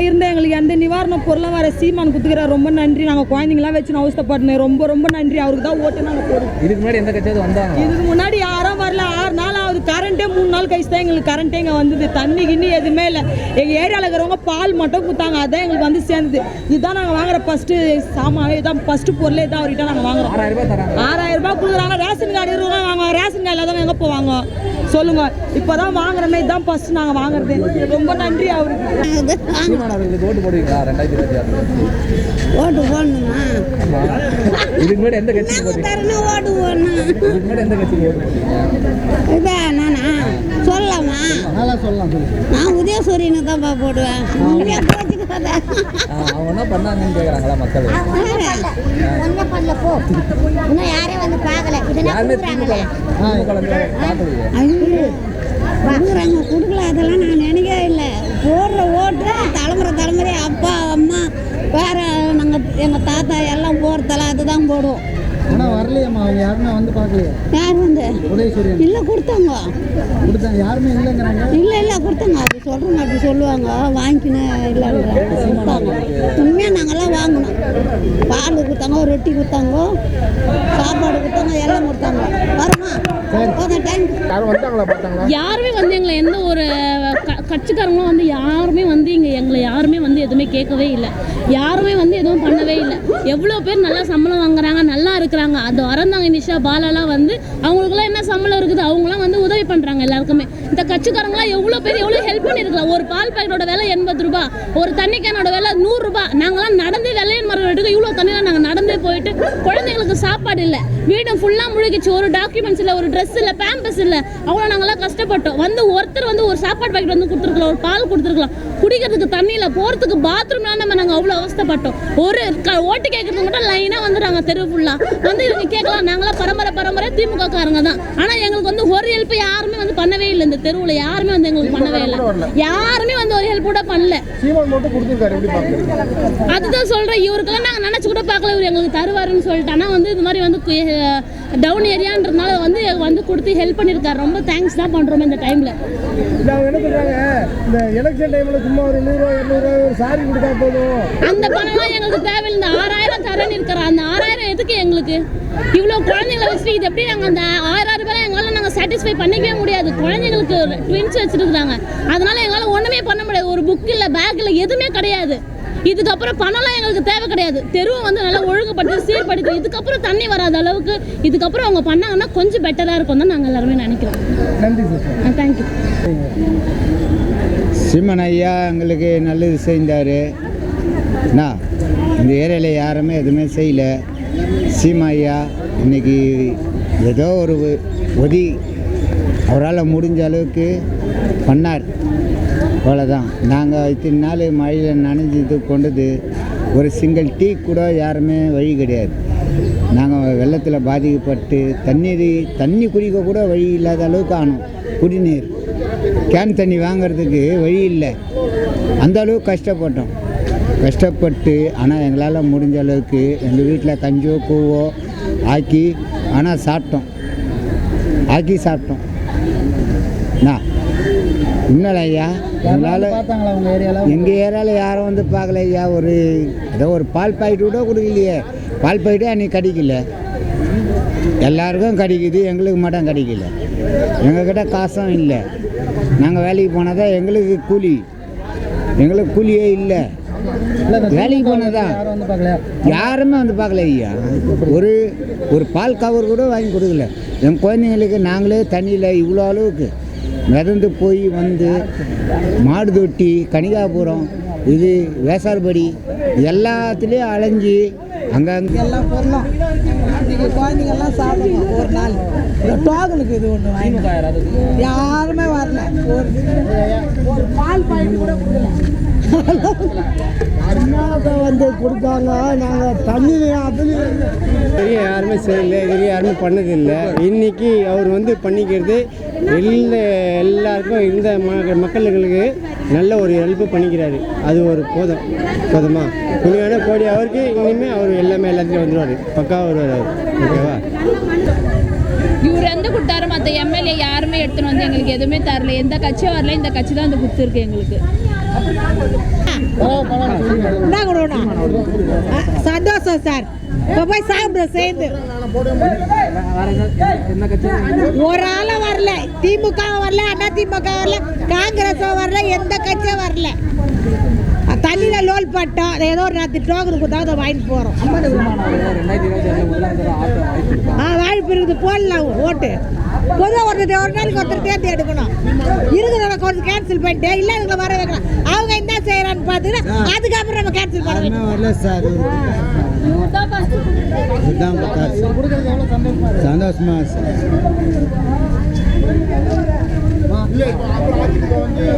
நாங்கள் இருந்த எங்களுக்கு எந்த நிவாரண பொருளும் வர சீமான் குத்துக்கிறார். ரொம்ப நன்றி. நாங்கள் குழந்தைங்களாம் வச்சு நான் அவஸ்தப்பட்டேன் ரொம்ப ரொம்ப நன்றி. அவருக்கு தான் ஓட்டு நாங்கள் போடுவோம். இதுக்கு முன்னாடி எந்த கட்சியாவது வந்தாங்க இதுக்கு முன்னாடி யாரும் வரல. ஆறு நாள் ஆகுது கரண்ட்டே மூணு நாள் கழிச்சு தான் எங்களுக்கு கரண்ட்டே இங்கே வந்தது. தண்ணி கிண்ணி எதுவுமே இல்லை. எங்கள் ஏரியாவில் இருக்கிறவங்க பால் மட்டும் கொடுத்தாங்க அதான் எங்களுக்கு வந்து சேர்ந்தது. இதுதான் நாங்கள் வாங்குற ஃபஸ்ட்டு சாமான் இதான் ஃபஸ்ட்டு பொருளே இதான் அவர்கிட்ட நாங்கள் வாங்குறோம். ஆறாயிரம் ரூபாய் தராங்க. ஆறாயிரம் ரூபாய் கொடுக்குறாங்க. ரேஷன் கார்டு இருக்கிறவங்க வாங்க ரேஷன் கார்டு இல்லாதவங்க எங்கே போவாங்க சொல்லுங்க. இப்போதான் வாங்குறமே இதான் ஃபர்ஸ்ட் நாங்கள் வாங்குறது. ரொம்ப நன்றி அவருக்கு. ஓட்டு போடுவீங்களா? ரெண்டாயிரத்தி இருபத்தி ஆறு ஓட்டு போடணுமா? இதுக்கு முன்னாடி எந்த தரணும் ஓட்டு போடணும். இதுக்கு முன்னாடி எந்த கட்சிக்கு ஓட்டு போட்டீங்க நானா சொல்லலாமா நான் உதயசூரியனை தான்ப்பா போடுவேன். அவங்க என்ன பண்ணாங்கன்னு கேட்குறாங்களா மக்கள்? ஒன்றும் பண்ணல. போ. இன்னும் யாரையும் வந்து பார்க்கல. இதெல்லாம் கொடுக்குறாங்களே கொடுக்குறாங்க கொடுக்கல அதெல்லாம் நான் நினைக்கவே இல்லை. போடுற ஓட்டு தலைமுறை தலைமுறை அப்பா அம்மா வேற நாங்கள் எங்கள் தாத்தா எல்லாம் போகிறதெல்லாம் அதுதான் போடுவோம். ஆனால் வரலையம்மா அவங்க யாருமே வந்து பார்க்கலையே. யார் வந்து? உதயசூரியன். இல்லை கொடுத்தாங்க. கொடுத்தாங்க யாருமே இல்லைங்கிறாங்க. இல்லை இல்லை கொடுத்தாங்க. அப்படி சொல்கிறவங்க அப்படி சொல்லுவாங்க. வாங்கிக்கினேன் இல்லைன்றாங்க. கொடுத்தாங்க. உண்மையாக நாங்கள்லாம் வாங்கினோம். பால் கொடுத்தாங்க ஒரு ரொட்டி கொடுத்தாங்க சாப்பாடு கொடுத்தாங்க எல்லாம் கொடுத்தாங்க. வருமா? யாரும் வந்தாங்களா பார்த்தாங்களா? யாருமே வந்து எங்களை எந்த ஒரு க- கட்சிக்காரங்களும் வந்து யாருமே வந்து இங்கே எங்களை யாருமே வந்து எதுவுமே கேட்கவே இல்லை. யாருமே வந்து எதுவும் பண்ணவே இல்லை. எவ்வளோ பேர் நல்லா சம்பளம் வாங்குறாங்க நல்லா இருக்கிறாங்க. அது வரந்தாங்க நிஷா. பாலாலாம் வந்து அவங்களுக்குலாம் என்ன சம்பளம் இருக்குது? அவங்களாம் வந்து உதவி பண்ணுறாங்க எல்லாருக்குமே. இந்த கட்சிக்காரங்களாம் எவ்வளோ பேர் எவ்வளோ ஹெல்ப் பண்ணியிருக்கலாம்? ஒரு பால் பேக்கெட்டோட விலை எண்பது ரூபா ஒரு தண்ணி கேனோட விலை நூறுரூபா நாங்களாம் நடந்து வெள்ளையன் மரம் எடுக்க இவ்வளோ தண்ணியெலாம் நாங்கள் நடந்து போயிட்டு குழந்தைங்களுக்கு சாப்பாடு இல்லை. வீடு ஃபுல்லாக முழுகிச்சு. ஒரு டாக்குமெண்ட்ஸ் இல்லை ஒரு ட்ரெஸ் இல்லை பேம்பஸ் இல்லை. அவ்வளோ நாங்களாம் கஷ்டப்பட்டோம். வந்து ஒருத்தர் வந்து ஒரு சாப்பாடு பாக்கெட் வந்து கொடுத்துருக்கலாம். ஒரு பால் கொடுத்துருக்கலாம். குடிக்கிறதுக்கு தண்ணி இல்லை போகிறதுக்கு பாத்ரூம்லாம் நம்ம நாங்கள் அவ்வளோ அவஸ்தைப்பட்டோம். ஒரு க ஓட்டு கேட்கறதுக்கு மட்டும் லைனாக வந்துடுறாங்க தெரு ஃபுல்லாக வந்து இவங்க கேட்கலாம். நாங்களாம் பரம்பரை பரம்பரை திமுக காரங்க தான். ஆனால் எங்களுக்கு வந்து ஒரு ஹெல்ப் யாருமே வந்து பண்ணவே இல்லை இந்த தெருவில். யாருமே வந்து எங்களுக்கு பண்ணவே இல்லை. யாருமே வந்து ஒரு ஹெல்ப் கூட பண்ணல. அதுதான் சொல்றேன். இவருக்கெல்லாம் நாங்கள் நினச்சி கூட பார்க்கல. இவர் எங்களுக்கு தருவாருன்னு சொல்லிட்டு ஆனால் வந்து இது மாதிரி வந்து டவுன் ஏரியான்றதுனால வந்து வந்து கொடுத்து ஹெல்ப் பண்ணியிருக்காரு. ரொம்ப தேங்க்ஸ் தான் பண்ணுறோம் இந்த டைமில் இல்லை அவங்க என்ன சொல்கிறாங்க இந்த எலெக்ஷன் டைமில் சும்மா ஒரு நூறுரூவா இரநூறுவா ஒரு சாரி கொடுத்தா போதும். அந்த பணம்லாம் எங்களுக்கு தேவையில்லை. இந்த ஆறாயிரம் தரேன்னு இருக்கிற அந்த ஆறாயிரம் எதுக்கு எங்களுக்கு? இவ்வளோ குழந்தைங்களை வச்சுட்டு இது எப்படி நாங்கள் அந்த ஆயிரம் ரூபாய் எங்களால் நாங்கள் சாட்டிஸ்ஃபை பண்ணிக்கவே முடியாது. குழந்தைங்களுக்கு ட்வின்ஸ் வச்சுருக்குறாங்க. அதனால எங்களால் ஒன்றுமே பண்ண முடியாது. ஒரு புக் இல்லை பேக் இல்லை எதுவுமே கிடையாது. இதுக்கப்புறம் பணம்லாம் எங்களுக்கு தேவை கிடையாது. தெருவை வந்து நல்லா ஒழுங்குபடுத்தி சீர்படுத்தி இதுக்கப்புறம் தண்ணி வராத அளவுக்கு இதுக்கப்புறம் அவங்க பண்ணாங்கன்னா கொஞ்சம் பெட்டராக இருக்கும் தான் நாங்கள் எல்லாருமே நினைக்கிறோம். நன்றி சார். தேங்க்யூ சீமன் ஐயா எங்களுக்கு நல்லது செய்தார். என்ன இந்த ஏரியாவில் யாருமே எதுவுமே செய்யல. சீமா ஐயா இன்னைக்கு ஏதோ ஒரு உதவி அவரால் முடிஞ்ச அளவுக்கு பண்ணார். அவ்வளோதான் நாங்கள் இத்தனை நாள் மழையில் நனைஞ்சது கொண்டது ஒரு சிங்கிள் டீ கூட யாருமே வழி கிடையாது. நாங்கள் வெள்ளத்தில் பாதிக்கப்பட்டு தண்ணீர் தண்ணி குடிக்க கூட வழி இல்லாத அளவுக்கு ஆனோம். குடிநீர். கேன் தண்ணி வாங்குறதுக்கு வழி இல்லை. அந்த அளவுக்கு கஷ்டப்பட்டோம். கஷ்டப்பட்டு ஆனால் எங்களால் முடிஞ்ச அளவுக்கு எங்கள் வீட்டில் கஞ்சோ கூவோ ஆக்கி ஆனால் சாப்பிட்டோம். ஆக்கி சாப்பிட்டோம். நான் இன்னும் ஐயா எங்களால் பார்த்தாங்களா உங்கள் ஏரியாவில் எங்கள் ஏரியாவில் யாரும் வந்து பார்க்கல. ஐயா ஒரு ஏதோ ஒரு பால் பாக்கெட் கூட கொடுக்கலையே. பால் பாக்கெட்டே அன்றைக்கி கிடைக்கல. எல்லாருக்கும் கிடைக்குது எங்களுக்கு மட்டும் கிடைக்கல. எங்ககிட்ட காசும் இல்லை. நாங்கள் வேலைக்கு போனால் தான் எங்களுக்கு கூலி. எங்களுக்கு கூலியே இல்லை. வேலைக்கு போனதா? யாரும் வந்து பார்க்கலையா? யாருமே வந்து பார்க்கல ஐயா. ஒரு ஒரு பால் கவர் கூட வாங்கி கொடுக்கல. என் குழந்தைங்களுக்கு நாங்களே தண்ணியில் இவ்வளோ அளவுக்கு நடந்து போய் வந்து மாடுதொட்டி கனிகாபுரம் இது வேசார்படி எல்லாத்துலேயும் அலைஞ்சி அங்கங்கே எல்லாம் பொருளும். இன்னைக்கு குழந்தைங்கெல்லாம் சாப்பிடணும் ஒரு நாள். டோகனுக்கு இது ஒன்று வாங்கிட்டு யாருமே வரல. ஒரு பால் பாயிண்ட் கூட கொடுக்கல. வந்து கொடுத்தாங்க. நாங்கள் தண்ணி வரையும் யாருமே செய்யல இது யாருமே பண்ணதில்லை. இன்னைக்கு அவர் வந்து பண்ணிக்கிறது எல்லா எல்லாருக்கும் இந்த ம மக்களுங்களுக்கு நல்ல ஒரு ஹெல்ப் பண்ணிக்கிறாரு. அது ஒரு போதும் போதுமா? உண்மையான கோடி அவருக்கு இனிமேல் அவர் எல்லாமே எல்லாத்துலேயும் வந்துடுவார் பக்காவாக வருவார் அவர் ஓகேவா? இவர் எந்த கொடுத்தாரு மற்ற எம்எல்ஏ யாருமே எடுத்துன்னு வந்து எங்களுக்கு எதுவுமே தரல. எந்த கட்சியும் வரல. இந்த கட்சி தான் வந்து கொடுத்துருக்கு எங்களுக்கு. சந்தோஷம் சார் இப்போ போய் சாப்பிடுறோம் சேர்ந்து ஒரு ஆளும் வரல திமுக வரல அண்ணா திமுக வரல காங்கிரஸ் வரல எந்த கட்சியும் வரல தண்ணியில் லோல் பட்டோம் ஏதோ ஒரு ராத்திரி டோக்கன் கொடுத்தா அதை வாங்கிட்டு போகிறோம் ஆ வாய்ப்பு இருக்குது போடலாம் ஓட்டு பொதுவாக ஒருத்தர் ஒரு நாளைக்கு ஒருத்தர் தேர்ந்து எடுக்கணும். இருக்கிறவங்க கொஞ்சம் கேன்சல் பண்ணிட்டு இல்லாதவங்களை வர வைக்கலாம். அவங்க என்ன செய்யறான்னு பார்த்துட்டு அதுக்கப்புறம் நம்ம கேன்சல் பண்ண வரல சார். சந்தோஷமா சார்.